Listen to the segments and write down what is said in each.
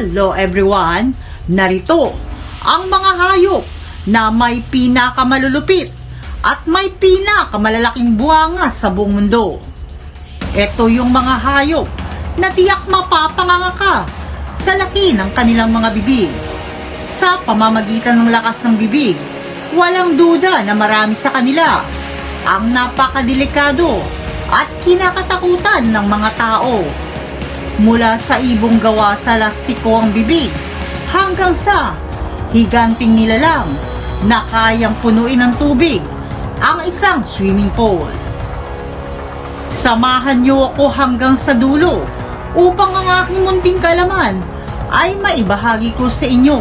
Hello everyone! Narito ang mga hayop na may pinakamalulupit at may pinakamalalaking buwanga sa buong mundo. Ito yung mga hayop na tiyak mapapanganga ka sa laki ng kanilang mga bibig. Sa pamamagitan ng lakas ng bibig, walang duda na marami sa kanila ang napakadelikado at kinakatakutan ng mga tao mula sa ibong gawa sa lastiko ang bibig hanggang sa higanting nilalang na kayang punuin ng tubig ang isang swimming pool. Samahan niyo ako hanggang sa dulo upang ang aking munting kalaman ay maibahagi ko sa inyo.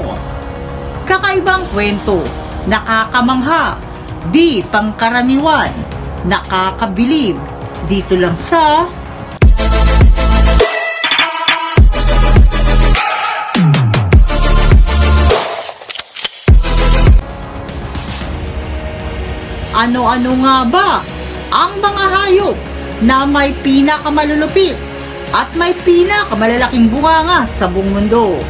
Kakaibang kwento, nakakamangha, di pangkaraniwan, nakakabilib, dito lang sa Ano-ano nga ba ang mga hayop na may pinakamalulupit at may pinakamalalaking bunganga sa buong mundo?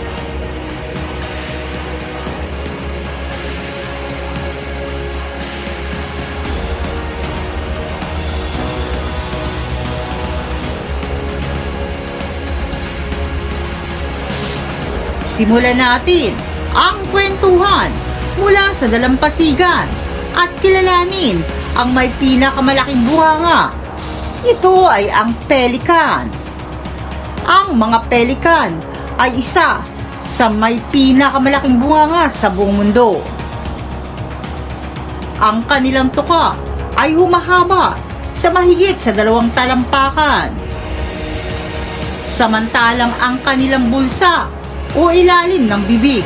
Simulan natin ang kwentuhan mula sa dalampasigan at kilalanin ang may pinakamalaking buhanga. Ito ay ang pelikan. Ang mga pelikan ay isa sa may pinakamalaking bunganga sa buong mundo. Ang kanilang tuka ay humahaba sa mahigit sa dalawang talampakan. Samantalang ang kanilang bulsa o ilalim ng bibig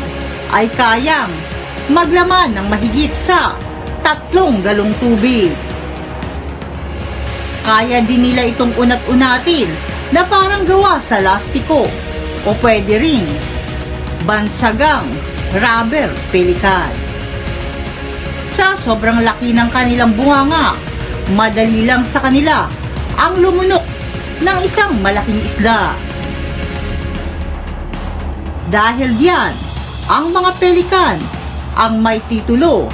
ay kayang maglaman ng mahigit sa tatlong galong tubig. Kaya din nila itong unat-unatin na parang gawa sa lastiko o pwede ring bansagang rubber pelikan. Sa sobrang laki ng kanilang bunganga, madali lang sa kanila ang lumunok ng isang malaking isda. Dahil diyan, ang mga pelikan ang may titulo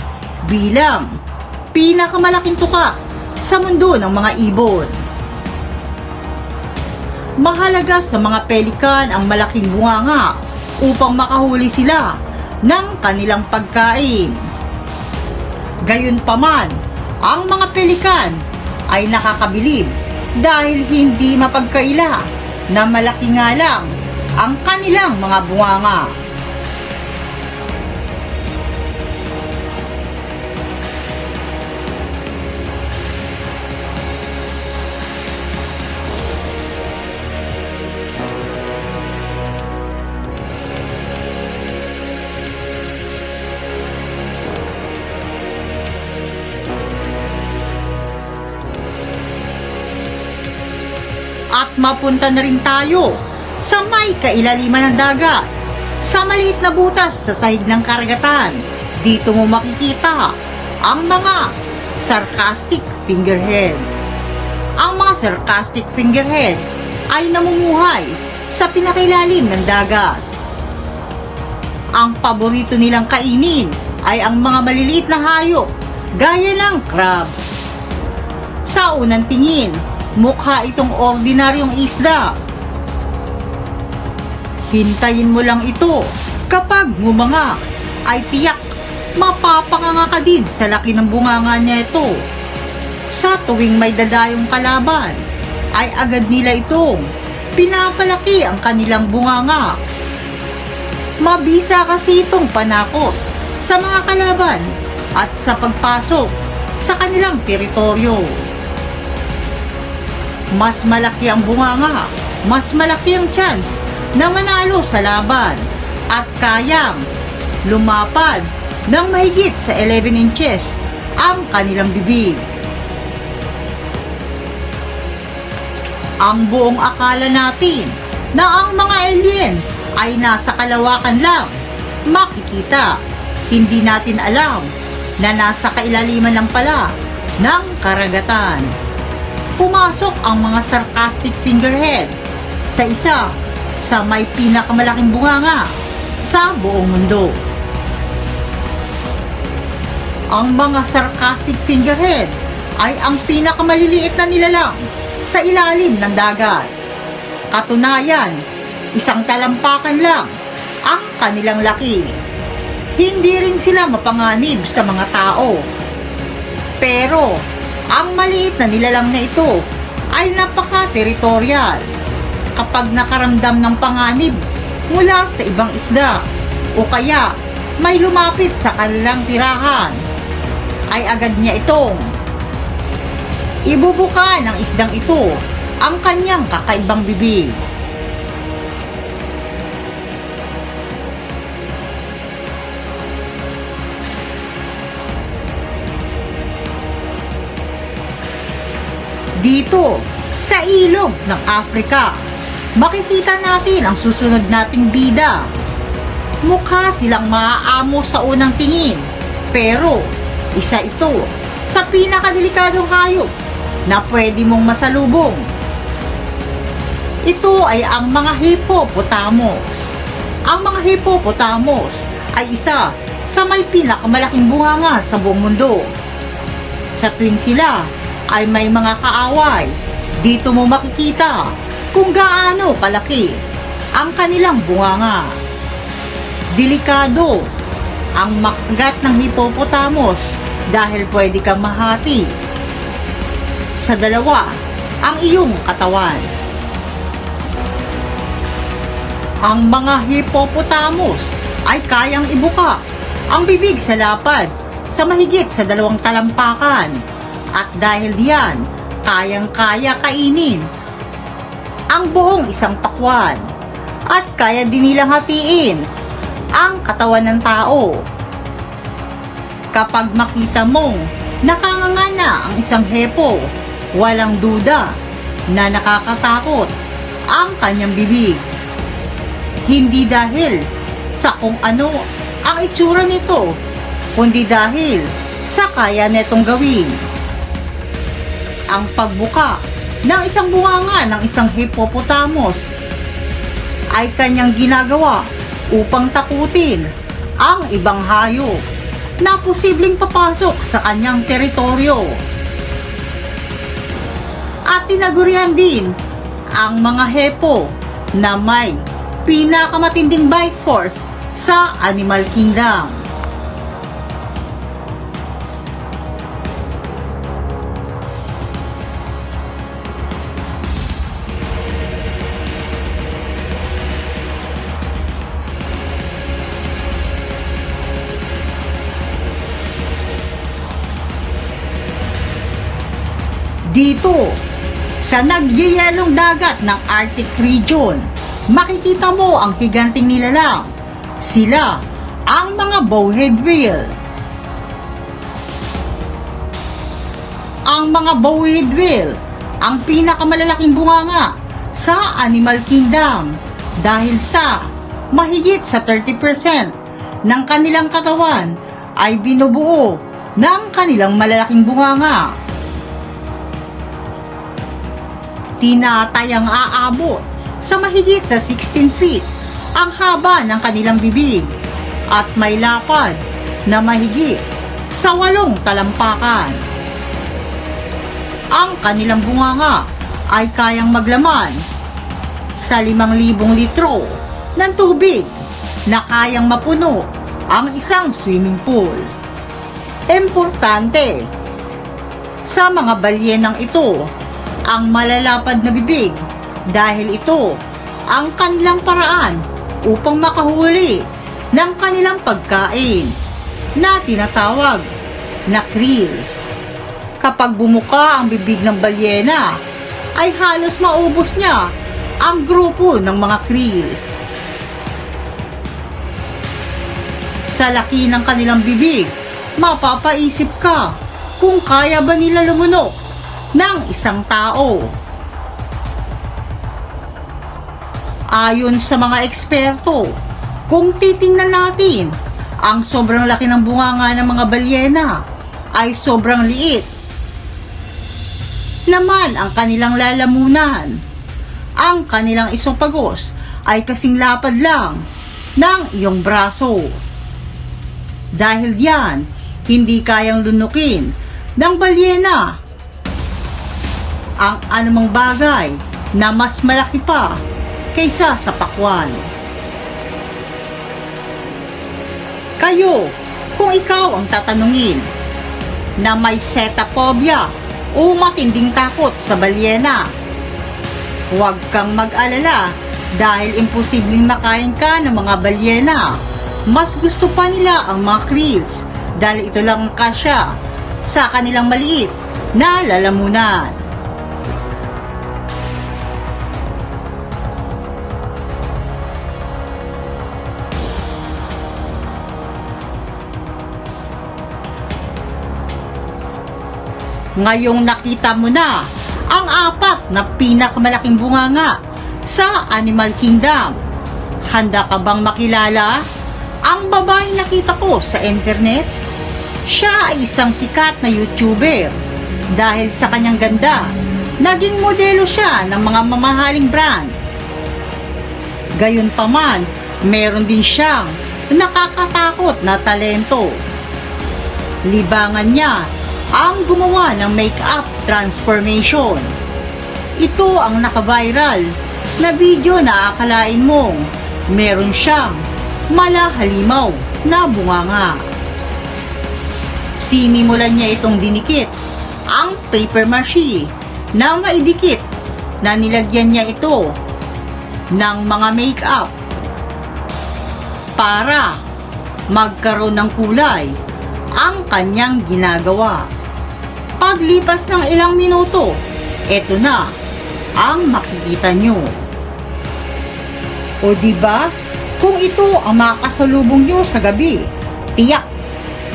bilang pinakamalaking tuka sa mundo ng mga ibon. Mahalaga sa mga pelikan ang malaking bunganga upang makahuli sila ng kanilang pagkain. Gayunpaman, ang mga pelikan ay nakakabilib dahil hindi mapagkaila na malaki nga lang ang kanilang mga bunganga. Mapunta na rin tayo sa may kailaliman ng dagat. Sa maliit na butas sa sahig ng karagatan, dito mo makikita ang mga sarcastic fingerhead. Ang mga sarcastic fingerhead ay namumuhay sa pinakailalim ng dagat. Ang paborito nilang kainin ay ang mga maliliit na hayop gaya ng crabs. Sa unang tingin, mukha itong ordinaryong isda. Hintayin mo lang ito kapag ngumanga ay tiyak mapapanganga ka din sa laki ng bunganga niya ito. Sa tuwing may dadayong kalaban, ay agad nila itong pinapalaki ang kanilang bunganga. Mabisa kasi itong panakot sa mga kalaban at sa pagpasok sa kanilang teritoryo. Mas malaki ang bunganga, mas malaki ang chance na manalo sa laban at kayang lumapad ng mahigit sa 11 inches ang kanilang bibig. Ang buong akala natin na ang mga alien ay nasa kalawakan lang, makikita. Hindi natin alam na nasa kailaliman lang pala ng karagatan. Pumasok ang mga sarcastic fingerhead sa isa sa may pinakamalaking bunganga sa buong mundo. Ang mga sarcastic fingerhead ay ang pinakamaliliit na nilalang sa ilalim ng dagat. Katunayan, isang talampakan lang ang kanilang laki. Hindi rin sila mapanganib sa mga tao. Pero, ang maliit na nilalang na ito ay napaka-territorial. Kapag nakaramdam ng panganib mula sa ibang isda o kaya may lumapit sa kanilang tirahan, ay agad niya itong ibubuka ng isdang ito ang kanyang kakaibang bibig. Dito, sa ilog ng Afrika, makikita natin ang susunod nating bida. Mukha silang maaamo sa unang tingin, pero isa ito sa pinakadelikadong hayop na pwede mong masalubong. Ito ay ang mga hippopotamus. Ang mga hippopotamus ay isa sa may pinakamalaking bunganga sa buong mundo. Sa tuwing sila ay may mga kaaway, dito mo makikita kung gaano kalaki ang kanilang bunganga. Delikado ang makagat ng hippopotamus dahil pwede kang mahati sa dalawa ang iyong katawan. Ang mga hippopotamus ay kayang ibuka ang bibig sa lapad sa mahigit sa dalawang talampakan at dahil diyan kayang-kaya kainin ang buong isang pakwan at kaya din nilang hatiin ang katawan ng tao. Kapag makita mong nakanganga na ang isang hepo, walang duda na nakakatakot ang kanyang bibig. Hindi dahil sa kung ano ang itsura nito, kundi dahil sa kaya netong gawin. Ang pagbuka ng isang bunganga ng isang hippopotamus ay kanyang ginagawa upang takutin ang ibang hayop na posibleng papasok sa kanyang teritoryo. At tinagurian din ang mga hepo na may pinakamatinding bite force sa Animal Kingdom. Dito, sa nagyayelong dagat ng Arctic region, makikita mo ang higanting nilalang. Sila ang mga bowhead whale. Ang mga bowhead whale ang pinakamalalaking bunganga sa Animal Kingdom dahil sa mahigit sa 30% ng kanilang katawan ay binubuo ng kanilang malalaking bunganga. Tinatayang aabot sa mahigit sa 16 feet ang haba ng kanilang bibig at may lapad na mahigit sa walong talampakan. Ang kanilang bunganga ay kayang maglaman sa 5,000 litro ng tubig na kayang mapuno ang isang swimming pool. Importante sa mga balyenang ito ang malalapad na bibig dahil ito ang kanilang paraan upang makahuli ng kanilang pagkain na tinatawag na krills. Kapag bumuka ang bibig ng balyena, ay halos maubos niya ang grupo ng mga krills. Sa laki ng kanilang bibig, mapapaisip ka kung kaya ba nila lumunok ng isang tao. Ayon sa mga eksperto, kung titingnan natin, ang sobrang laki ng bunganga ng mga balyena ay sobrang liit. Naman ang kanilang lalamunan. Ang kanilang isopagos ay kasing lapad lang ng iyong braso. Dahil diyan, hindi kayang lunukin ng balyena ang anumang bagay na mas malaki pa kaysa sa pakwan. Kayo, kung ikaw ang tatanungin na may setaphobia o matinding takot sa balyena, huwag kang mag-alala dahil imposibleng makain ka ng mga balyena. Mas gusto pa nila ang mga krills dahil ito lang ang kasya sa kanilang maliit na lalamunan. Ngayong nakita mo na ang apat na pinakamalaking bunganga sa Animal Kingdom. Handa ka bang makilala ang babaeng nakita ko sa internet? Siya ay isang sikat na YouTuber. Dahil sa kanyang ganda, naging modelo siya ng mga mamahaling brand. Gayunpaman, meron din siyang nakakatakot na talento. Libangan niya ang gumawa ng make-up transformation. Ito ang naka-viral na video na akalain mong meron siyang malahalimaw na bunganga. Sinimulan niya itong dinikit ang paper mache na maidikit na nilagyan niya ito ng mga make-up para magkaroon ng kulay ang kanyang ginagawa. Paglipas ng ilang minuto, eto na ang makikita nyo. O di ba? Kung ito ang makakasalubong nyo sa gabi, tiyak,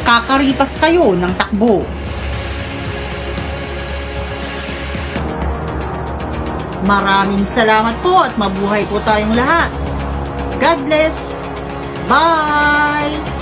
kakaripas kayo ng takbo. Maraming salamat po at mabuhay po tayong lahat. God bless. Bye!